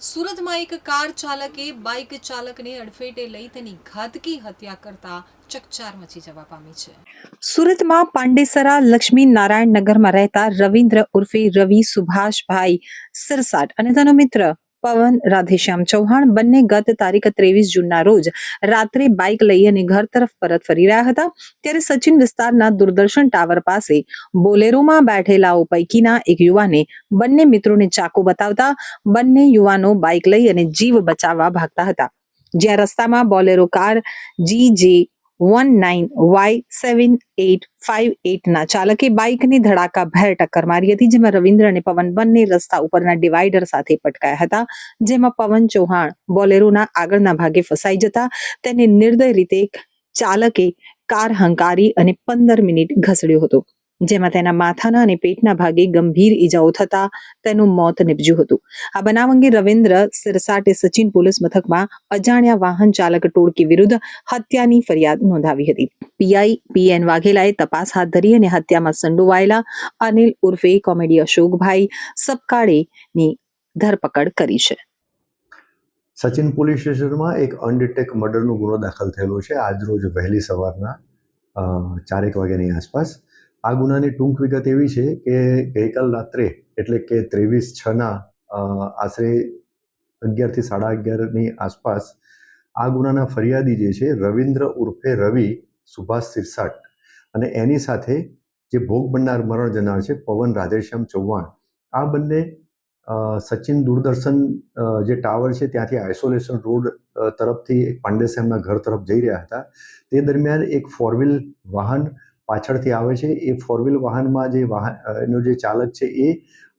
સુરતમાં એક કાર ચાલકે બાઇક ચાલકને અડફેટે લઈ તેની ઘાતકી હત્યા કરતા ચકચાર મચી જવા પામી છે. સુરતમાં પાંડેસરા લક્ષ્મી નારાયણ નગરમાં રહેતા રવિન્દ્ર ઉર્ફે રવિ સુભાષભાઈ સરસાટ અને તેનો મિત્ર પવન, રાધેશ્યામ ચૌહાણ બંને ગત તારીખ ત્રેવીસ જૂનના રોજ રાત્રે બાઇક લઈ અને ઘર તરફ પરત ફરી રહ્યા હતા. ત્યારે સચિન વિસ્તારના દૂરદર્શન ટાવર પાસે બોલેરોમાં બેઠેલાઓ પૈકીના એક યુવાને બંને મિત્રોને ચાકુ બતાવતા બંને યુવાનો બાઇક લઈ અને જીવ બચાવવા ભાગતા હતા. જ્યાં રસ્તામાં Bolero car G J one nine Y seven eight five એટના ચાલકે બાઇકની ધડાકાભેર ટક્કર મારી હતી, જેમાં રવિન્દ્ર અને પવન બંને રસ્તા ઉપરના ડિવાઈડર સાથે પટકાયા હતા, જેમાં પવન ચૌહાણ બોલેરોના આગળના ભાગે ફસાઈ જતા, તેને નિર્દય રીતે ચાલકે કાર હંકારી અને પંદર મિનિટ ઘસડ્યો હતો. જેમાં તેના માથાના અને પેટના ભાગે ગંભીર ઈજાઓ થતા તેનું મોત નિપજ્યું હતું. આ બનાવ અંગે રવિન્દ્ર સિરસાટે સચિન પોલીસ મથકમાં અજાણ્યા વાહન ચાલક ટોળકી વિરુદ્ધ હત્યાની ફરિયાદ નોંધાવી હતી. પીઆઈ પીએન વાઘેલાએ તપાસ હાથ ધરી અને હત્યામાં સંડોવાયેલા અનિલ ઉર્ફે કોમેડી અશોકભાઈ સપકાળેની ધરપકડ કરી છે. સચિન પોલીસ સ્ટેશનમાં એક અનડિટેક મર્ડરનો ગુનો દાખલ થયેલો છે. આજરોજ વહેલી સવારના ચારેક વાગ્યાની આસપાસ આ ગુનાની ટૂંક વિગત એવી છે કે ગઈકાલ રાત્રે, એટલે કે ત્રેવીસ છના આશરે અગિયારથી સાડા અગિયારની આસપાસ, આ ગુનાના ફરિયાદી જે છે રવિન્દ્ર ઉર્ફે રવિ સુભાષ સિરસાટ અને એની સાથે જે ભોગ બનનાર મરણ જનાર છે પવન રાધેશ્યામ ચૌહાણ, આ બંને સચિન દૂરદર્શન જે ટાવર છે ત્યાંથી આઇસોલેશન રોડ તરફથી પાંડેસેમના ઘર તરફ જઈ રહ્યા હતા. તે દરમિયાન એક ફોર વાહન પાછળથી આવે છે, એ ફોર વ્હીલ વાહનમાં જે વાહન એનો જે ચાલક છે એ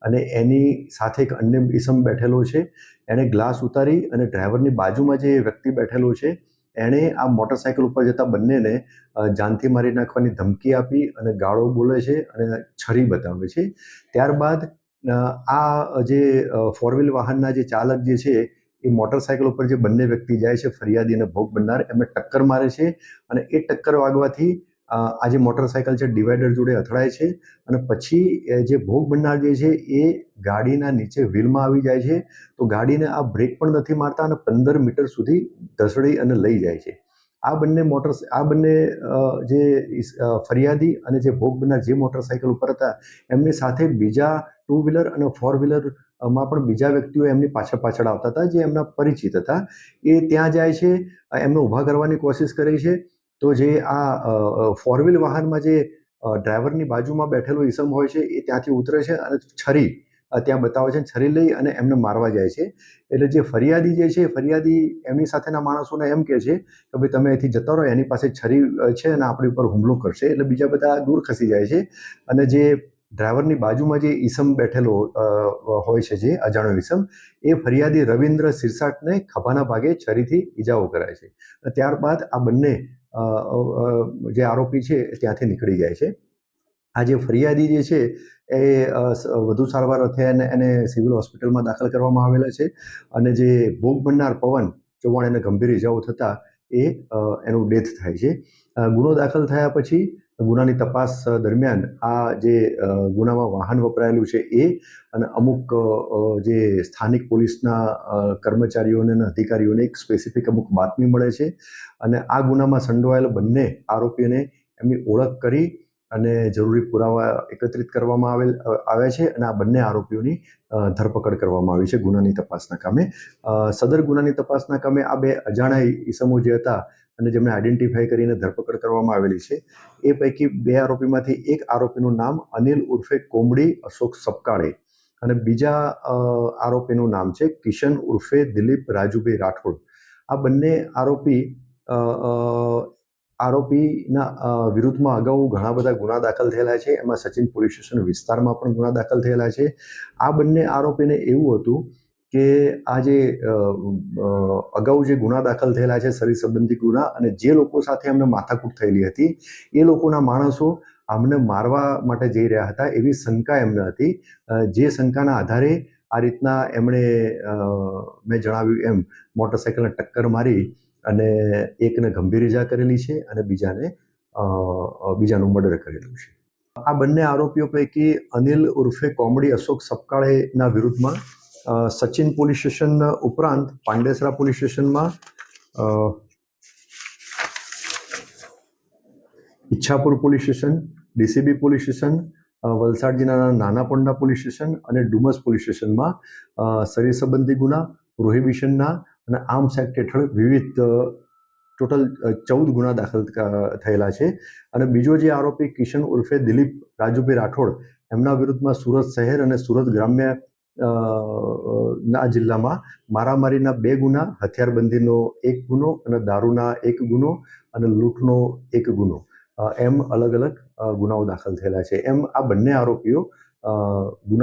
અને એની સાથે એક અન્ય ઇસમ બેઠેલો છે. એણે ગ્લાસ ઉતારી અને ડ્રાઈવરની બાજુમાં જે વ્યક્તિ બેઠેલો છે, એણે આ મોટરસાયકલ ઉપર જતા બંનેને જાનથી મારી નાખવાની ધમકી આપી અને ગાળો બોલે છે અને છરી બતાવે છે. ત્યારબાદ આ જે ફોર વ્હીલ વાહનના જે ચાલક જે છે, એ મોટરસાઇકલ ઉપર જે બંને વ્યક્તિ જાય છે ફરિયાદી અને ભોગ બનનાર, એમને ટક્કર મારે છે અને એ ટક્કર વાગવાથી આ જે મોટરસાયકલ છે ડિવાઈડર જોડે અથડાય છે અને પછી જે ભોગ બનનાર જે છે, એ ગાડીના નીચે વ્હીલમાં આવી જાય છે. તો ગાડીને આ બ્રેક પણ નથી મારતા અને પંદર મીટર સુધી ધસડી અને લઈ જાય છે. આ બંને મોટર, આ બંને જે ફરિયાદી અને જે ભોગ બનનાર જે મોટરસાયકલ ઉપર હતા, એમની સાથે બીજા ટુ વ્હીલર અને ફોર વ્હીલરમાં પણ બીજા વ્યક્તિઓ એમની પાછળ પાછળ આવતા હતા, જે એમના પરિચિત હતા. એ ત્યાં જાય છે એમને ઊભા કરવાની કોશિશ કરે છે. તો જે આ ફોર વ્હીલ વાહનમાં જે ડ્રાઈવરની બાજુમાં બેઠેલો ઈસમ હોય છે, એ ત્યાંથી ઉતરે છે અને છરી ત્યાં બતાવે છે, છરી લઈ અને એમને મારવા જાય છે. એટલે જે ફરિયાદી જે છે, ફરિયાદી એમની સાથેના માણસોને એમ કહે છે કે ભાઈ તમે અહીંથી જતા રહો, એની પાસે છરી છે અને આપણી ઉપર હુમલો કરશે. એટલે બીજા બધા દૂર ખસી જાય છે. અને જે ડ્રાઈવરની બાજુમાં જે ઈસમ બેઠેલો હોય છે જે અજાણ્યો ઈસમ, એ ફરિયાદી રવિન્દ્ર સિરસાટને ખભાના ભાગે છરીથી ઈજાઓ કરાય છે. ત્યારબાદ આ બંને જે આરોપી છે ત્યાંથી નીકળી જાય છે. આ જે ફરિયાદી જે છે એ વધુ સારવાર એને એને સિવિલ હોસ્પિટલમાં દાખલ કરવામાં આવેલા છે અને જે ભોગ બનનાર પવન ચૌહાણ એને ગંભીર ઇજાઓ થતાં એ એનું ડેથ થાય છે. ગુનો દાખલ થયા પછી ગુનાની તપાસ દરમિયાન આ જે ગુનામાં વાહન વપરાયેલું છે એ અને અમુક જે સ્થાનિક પોલીસના કર્મચારીઓને અને અધિકારીઓને એક સ્પેસિફિક અમુક બાતમી મળે છે અને આ ગુનામાં સંડોવાયેલ બંને આરોપીઓને એમની ઓળખ કરી અને જરૂરી પુરાવા એકત્રિત કરવામાં આવેલ આવ્યા છે અને આ બંને આરોપીઓની ધરપકડ કરવામાં આવી છે ગુનાની તપાસના કામે. સદર ગુનાની તપાસના કામે આ બે અજાણ્યા ઈસમો જે હતા અને જેમણે આઈડેન્ટિફાઈ કરીને ધરપકડ કરવામાં આવેલી છે, એ પૈકી બે આરોપીમાંથી એક આરોપીનું નામ અનિલ ઉર્ફે કોમડી અશોક સપકાળે અને બીજા આરોપીનું નામ છે કિશન ઉર્ફે દિલીપ રાજુભાઈ રાઠોડ. આ બંને આરોપી આરોપીના વિરુદ્ધમાં અગાઉ ઘણા બધા ગુના દાખલ થયેલા છે. એમાં સચિન પોલીસ સ્ટેશન વિસ્તારમાં પણ ગુના દાખલ થયેલા છે. આ બંને આરોપીને એવું હતું કે આ જે અગાઉ જે ગુના દાખલ થયેલા છે, શરીર સંબંધી ગુના અને જે લોકો સાથે એમને માથાકૂટ થયેલી હતી, એ લોકોના માણસો આમને મારવા માટે જઈ રહ્યા હતા એવી શંકા એમને હતી. જે શંકાના આધારે આ રીતના એમણે મેં જણાવ્યું એમ મોટરસાયકલને ટક્કર મારી અને એકને ગંભીર ઇજા કરેલી છે અને બીજાને બીજાનું મર્ડર કરેલું છે. આ બંને આરોપીઓ પૈકી અનિલ ઉર્ફે કોમડી અશોક સપકાળેના વિરુદ્ધમાં સચિન પોલીસ સ્ટેશન ઉપરાંત પાંડેસરા પોલીસ સ્ટેશનમાં Ichchhapur police station, DCB police station Valsad જિલ્લાના નાના પોંડા પોલીસ સ્ટેશન અને ડુમસ પોલીસ સ્ટેશનમાં શરીર સંબંધી ગુના, પ્રોહિબિશનના અને આર્મ્સ એક્ટ હેઠળ વિવિધ ટોટલ ચૌદ ગુના દાખલ થયેલા છે. અને બીજો જે આરોપી કિશન ઉર્ફે દિલીપ રાજુભાઈ રાઠોડ, એમના વિરુદ્ધમાં સુરત શહેર અને સુરત ગ્રામ્ય ના જિલ્લામાં મારામારીના બે ગુના, હથિયારબંધીનો એક ગુનો અને દારૂના એક ગુનો અને લૂંટનો એક ગુનો. એમ અલગ અલગ ગુનાઓ દાખલ થયેલા છે. એમ આ બંને આરોપીઓ ગુના